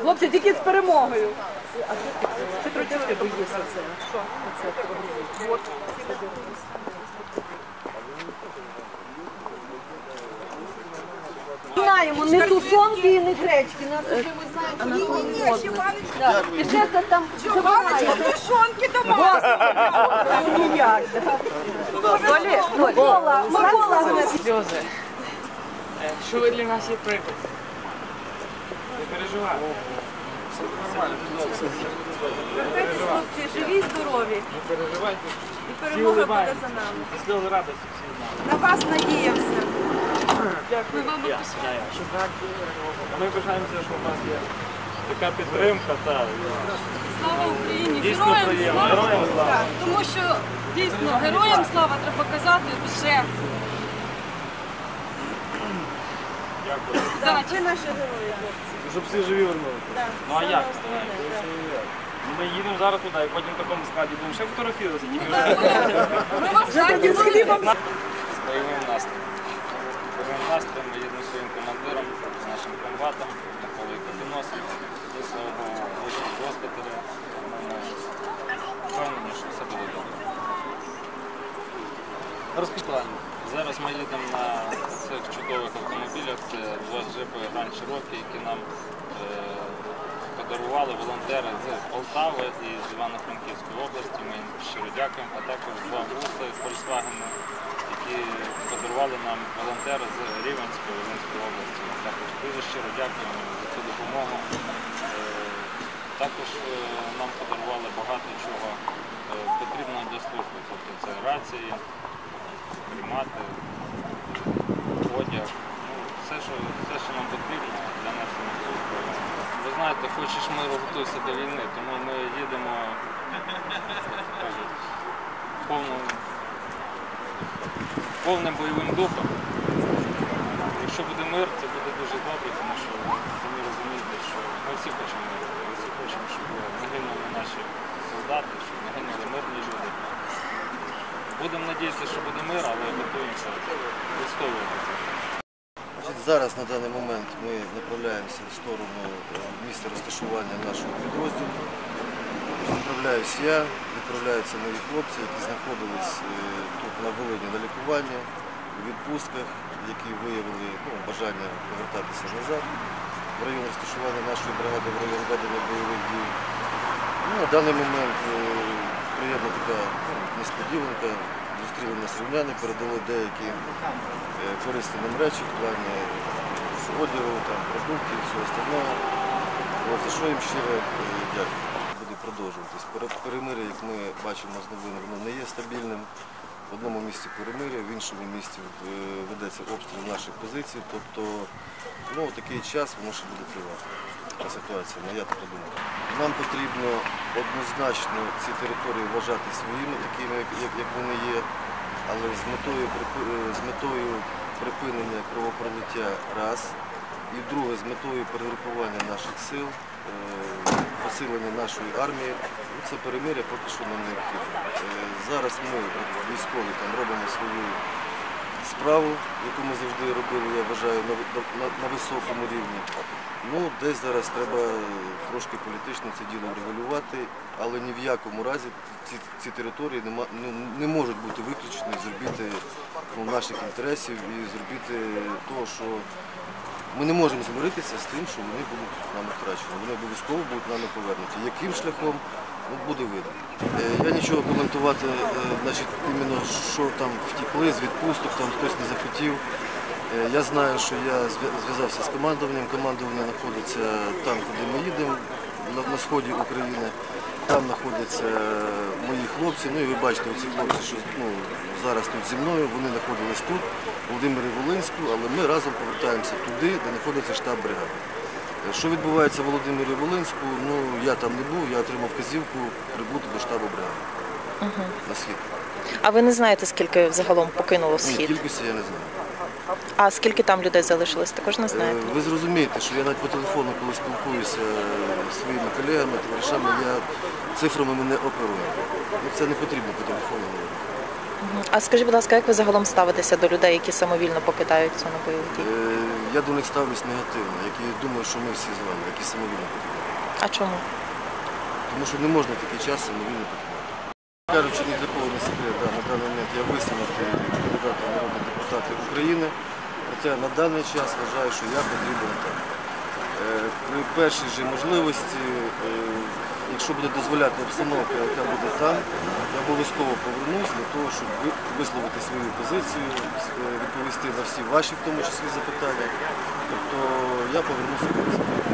Хлопці, тільки з перемогою. Чого ти боїшся це? Що? Оце. Знаємо, не тушонки і не гречки. Нас вже ми знаємо, що її можна. І ще це там забирає. Тушонки дома. Ну ніяк. Микола, Микола. Сльози. Е, Що ви для нас є приклад? Не переживай. Все нормально. Вертайтесь, хлопці, живі, здорові. Не переживайте. І перемога буде за нами. Сльози радості всі з нами. На вас надіємося. Дякую. Я, я, я. Що так? Ми бажаємося, що у нас є така підтримка. Та, Слава Україні! Дійсно Героям приємно. слава! Героям слава. Так, Тому що дійсно героям слава треба казати вже. Дякую. Так, Ви наші герої, хлопці. Щоб всі живі вернулися. Ну а як? Ну, Ми їдемо зараз туди, і потім в такому складі будемо ще фотографуватися. Тільки вже ми вас так і зробимо. з бойовим настроєм. З бойовим настроєм ми їдемо своїм командиром, з нашим комбатом, на Капіносом. І слава Богу, вийшли з госпіталя. Ми впевнені, що все буде добре. Розпитання. Зараз ми їдемо на цих чудових автомобілях. Це два джипи Гранд Чирокі, які нам е, подарували волонтери з Полтави і з Івано-Франківської області. Ми їм щиро дякуємо, а також два буси Volkswagen, які подарували нам волонтери з Рівенської Волинської області. Ми також дуже щиро дякуємо за цю допомогу. Е, Також е, нам подарували багато чого е, потрібного для служби. Тобто це рації, приймати, одяг, ну, все, що, все, що нам потрібно для несення служби. Ви знаєте, хочеш миру, готуйся до війни, тому ми їдемо повним, повним бойовим духом. Якщо буде мир, це буде дуже добре, тому що самі розумієте, що ми всі хочемо миру, ми всі хочемо, щоб не гинули наші солдати, щоб не гинули. Будемо надіятися, що буде мир, але готуємося. Значить, Зараз на даний момент ми направляємося в сторону е, місця розташування нашого підрозділу. Відправляюсь я, відправляються мої хлопці, які знаходились е, тут на Волині на лікуванні, у відпустках, які виявили ну, бажання повертатися назад в район розташування нашої бригади, в район ведення бойових дій. Ну, на даний момент е, приємна така несподіванка. Зустріли нас рівняни, передали деякі е, корисні нам речі в плані одягу, там, продуктів, всього остального. За що їм щиро е, дякую. Буде продовжуватись. Пере- Перемир'я, як ми бачимо з новин, воно не є стабільним. В одному місці перемир'я, в іншому місці е, ведеться обстріл наших позицій. Тобто ну, такий час воно ще буде тривати. Ситуація, моя така думка. Нам потрібно однозначно ці території вважати своїми, такими, як вони є, але з метою, е, з метою припинення кровопролиття раз, і друге, з метою перегрупування наших сил, е, посилення нашої армії. Ну, Це перемиря поки що нам необхідно. Е, Зараз ми, військові, там, робимо свою справу, яку ми завжди робили, я вважаю, на, високому рівні. Ну, десь зараз треба трошки політично це діло регулювати, але ні в якому разі ці, території нема, ну, не можуть бути виключені з орбіти ну, наших інтересів і з орбіти того, що ми не можемо змиритися з тим, що вони будуть нами втрачені. Вони обов'язково будуть нами повернуті. Яким шляхом буде видно. Е, Я нічого коментувати, е, значить, іменно що там втікли з відпусток, там хтось не захотів. Е, Я знаю, що я зв'язався з командуванням. Командування знаходиться там, куди ми їдемо, на, на сході України. Там знаходяться мої хлопці. Ну і ви бачите, оці хлопці, що ну, зараз тут зі мною, вони знаходились тут, в Володимирі Волинську, але ми разом повертаємося туди, де знаходиться штаб бригади. Що відбувається в Володимирі Волинську, ну я там не був, я отримав вказівку прибути до штабу бригади на схід. А ви не знаєте, скільки взагалом покинуло Ні, схід? кількості я не знаю. А скільки там людей залишилось, також не Е, знаєте? Ви зрозумієте, що я навіть по телефону, коли спілкуюся зі своїми колегами, товаришами, я цифрами ми не оперую. Ну, це не потрібно по телефону говорити. Мгм. А скажіть, будь ласка, як ви загалом ставитеся до людей, які самовільно покидають зону бойових дій? Е, я до них ставлюсь негативно, як і думаю, що ми всі з вами, які самовільно патріоти. А чому? Тому що не можна такий час самовільно патріоти. Кажучи, ні для кого не секрет, да, на даний момент я висунутий кандидатом в народні депутати України, хоча на даний час вважаю, що я потрібен там. Е, При першій же можливості, е, якщо буде дозволяти обстановка, яка буде там, я обов'язково повернусь для того, щоб висловити свою позицію, е, відповісти на всі ваші, в тому числі, запитання. Тобто я повернуся.